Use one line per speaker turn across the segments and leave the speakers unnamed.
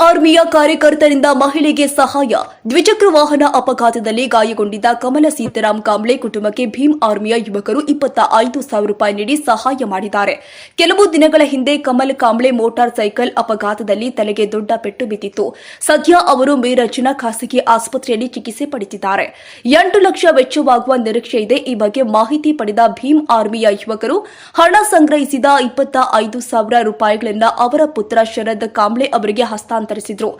ಆರ್ಮಿಯ ಕಾರ್ಯಕರ್ತರಿಂದ ಮಹಿಳೆಗೆ ಸಹಾಯ. ದ್ವಿಚಕ್ರ ವಾಹನ ಅಪಘಾತದಲ್ಲಿ ಗಾಯಗೊಂಡಿದ್ದ ಕಮಲ ಸೀತಾರಾಮ್ ಕಾಂಬ್ಳೆ ಕುಟುಂಬಕ್ಕೆ ಭೀಮ್ ಆರ್ಮಿಯ ಯುವಕರು ಇಪ್ಪತ್ತ ಐದು ಸಾವಿರ ರೂಪಾಯಿ ನೀಡಿ ಸಹಾಯ ಮಾಡಿದ್ದಾರೆ. ಕೆಲವು ದಿನಗಳ ಹಿಂದೆ ಕಮಲ್ ಕಾಂಬ್ಳೆ ಮೋಟಾರ್ ಸೈಕಲ್ ಅಪಘಾತದಲ್ಲಿ ತಲೆಗೆ ದೊಡ್ಡ ಪೆಟ್ಟು ಬಿದ್ದಿತ್ತು. ಸದ್ಯ ಅವರು ಮೀರಜ್ನ ಖಾಸಗಿ ಆಸ್ಪತ್ರೆಯಲ್ಲಿ ಚಿಕಿತ್ಸೆ ಪಡೆದಿದ್ದಾರೆ. ಎಂಟು ಲಕ್ಷ ವೆಚ್ಚವಾಗುವ ನಿರೀಕ್ಷೆ ಇದೆ. ಈ ಬಗ್ಗೆ ಮಾಹಿತಿ ಪಡೆದ ಭೀಮ್ ಆರ್ಮಿಯ ಯುವಕರು, ಹಣ ಸಂಗ್ರಹಿಸಿದ ಇಪ್ಪತ್ತ ಐದು ಸಾವಿರ ರೂಪಾಯಿಗಳನ್ನು ಅವರ ಪುತ್ರ ಶರದ್ ಕಾಂಬ್ಳೆ ಅವರಿಗೆ ಹಸ್ತಾಂತರಿಸಿದ್ರು.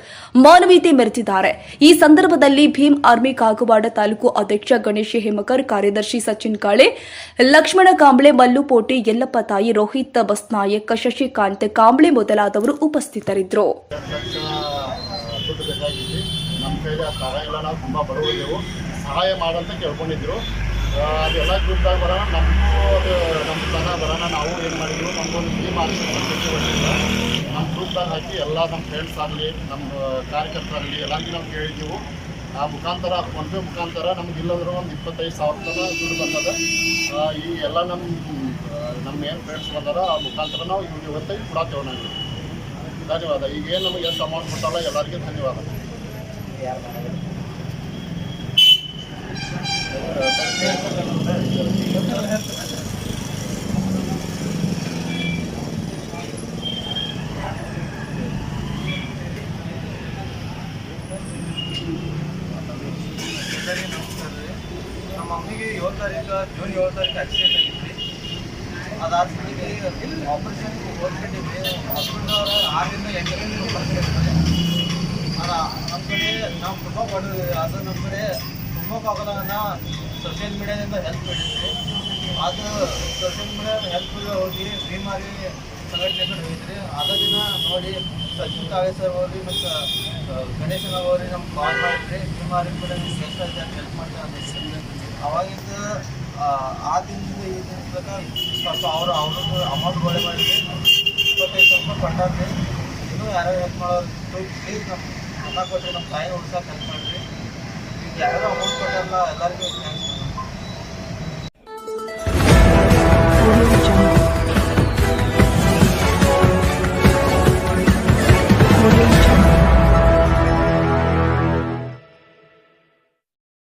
ಮಾನವೀಯತೆ ಮೆರೆದಿದ್ದಾರೆ. ಈ ಸಂದರ್ಭದಲ್ಲಿ ಭೀಮ್ ಆರ್ಮಿ ಕಾಗವಾಡ ತಾಲೂಕು ಅಧ್ಯಕ್ಷ ಗಣೇಶ್ ಹೇಮಕರ್, ಕಾರ್ಯದರ್ಶಿ ಸಚಿನ್ ಕಾಳೆ, ಲಕ್ಷ್ಮಣ ಕಾಂಬ್ಳೆ, ಮಲ್ಲು ಪೋಟಿ, ಯಲ್ಲಪ್ಪ ತಾಯಿ ರೋಹಿತ್ ಬಸ್ನಾಯಕ್, ಶಶಿಕಾಂತ್ ಕಾಂಬ್ಳೆ ಮೊದಲಾದವರು ಉಪಸ್ಥಿತರಿದ್ದರು.
ನಮ್ಮ ಸಹಾಯ ಮಾಡಂತ ಕೇಳ್ಕೊಂಡಿದ್ರು. ಅದೆಲ್ಲ ಗ್ರೂಪ್ದಾಗ ಬರೋಣ ಅದು ನಮ್ಮ ತನ ಬರೋಣ. ನಾವು ಏನು ಮಾಡಿದ್ರು ನಮಗೊಂದು ಟೀಮ್ ಆಗ್ತದೆ ನಮ್ಮ ಗ್ರೂಪ್ದಾಗ ಹಾಕಿ ಎಲ್ಲ ನಮ್ಮ ಫ್ರೆಂಡ್ಸ್ ಆಗಲಿ ನಮ್ಮ ಕಾರ್ಯಕರ್ತರಾಗಲಿ ಎಲ್ಲರಿಗೂ ನಾವು ಕೇಳಿದ್ದೆವು. ಆ ಮುಖಾಂತರ ಫೋನ್ಪೇ ಮುಖಾಂತರ ನಮ್ಗೆ ಇಲ್ಲಂದ್ರೆ ಒಂದು ಇಪ್ಪತ್ತೈದು ಸಾವಿರ ತನಕ ದುಡ್ಡು ಬಂದದ. ಈ ಎಲ್ಲ ನಮ್ಮ ನಮ್ಮ ಏನು ಫ್ರೆಂಡ್ಸ್ ಬಂದಾರ. ಆ ಮುಖಾಂತರ ನಾವು ಇವ್ರಿಗೆ ಇವತ್ತೈದು ಕೊಡತ್ತೇವೆ ನಾವು. ಧನ್ಯವಾದ. ಈಗ ಏನು ನಮಗೆ ಎಷ್ಟು ಅಮೌಂಟ್ ಕೊಟ್ಟಲ್ಲ ಎಲ್ಲರಿಗೂ ಧನ್ಯವಾದ.
ಎಲ್ಲರಿಗೂ ನಮಸ್ಕಾರ ನಮ್ಮ ಮಮ್ಮಿಗೆ ಏಳು ತಾರೀಕು, ಜೂನ್ ಏಳು ತಾರೀಕು ಆಕ್ಸಿಡೆಂಟ್ ಆಗಿತ್ತು ಅದಾದ್ಮೇಲೆ ಆಪರೇಷನ್ ಹೋಗ್ಬಿಟ್ಟಿದ್ವಿ. ಹಾಸ್ಪಿಟಲ್ ಅವರು ಆರರಿಂದ ಎಂಟು ಗಂಟೆ ಬರ್ತಾರೆ ಅದ ನಮ್ಮ ಕಡೆ, ನಾವು ತುಂಬ ಬಡವ್ರಿ ಅದು ನಮ್ಮ ಕಡೆ ತುಂಬಕ್ಕಾಗಲ್ಲ ಸೋಷಿಯಲ್ ಮೀಡಿಯಾದಿಂದ ಹೆಲ್ಪ್ ಮಾಡಿದ್ವಿ. ಅದು ಸೋಷಿಯಲ್ ಮೀಡಿಯಾದ ಹೆಲ್ಪ್ ಹೋಗಿ ಭೀಮಾರಿ ಸಂಘಟನೆ ಕಡೆ ಹೋಗಿದ್ರಿ ಅದ ದಿನ ನೋಡಿ ಸಚಿನ್ ಸರ್ ಅವ್ರಿ ಮತ್ತು ಗಣೇಶನ್ ಅವ್ರಿ ನಮ್ಗೆ ಕಾಲ್ ಮಾಡಿದ್ರಿ ಭೀಮಾರಿ ಕೂಡ ನಿಮ್ಗೆ ಎಷ್ಟಾಯ್ತು ಅಂತ ಹೆಲ್ಪ್ ಮಾಡ್ತಾರೆ ಅಂತ ಅವಾಗಿಂದ ಆ, ದಿನದಿಂದ ಈ ದಿನ ತನಕ ಸ್ವಲ್ಪ ಅವರು ಅವ್ರದ್ದು ಅಮೌಂಟ್ ಗೋಳೆ ಮಾಡಿದ್ರಿ ಇಪ್ಪತ್ತೈದು ಸಾವಿರ ರೂಪಾಯಿ ಕೊಟ್ಟಾರ್ರಿ ಇನ್ನೂ ಯಾರೋ ಹೆಲ್ಪ್ ಮಾಡೋರು ಪ್ಲೀಸ್ ನಮ್ಮ ಅನ್ನ ಕೊಟ್ಟರೆ ನಮ್ಮ ತಾಯಿ ಉಳ್ಸಕ್ಕೆ ಹೆಲ್ಪ್ ಮಾಡಿರಿ ಈಗ ಯಾರು ಅಮೌಂಟ್ ಕೊಟ್ಟಲ್ಲ ಎಲ್ಲರಿಗೂ ಥ್ಯಾಂಕ್ಸ್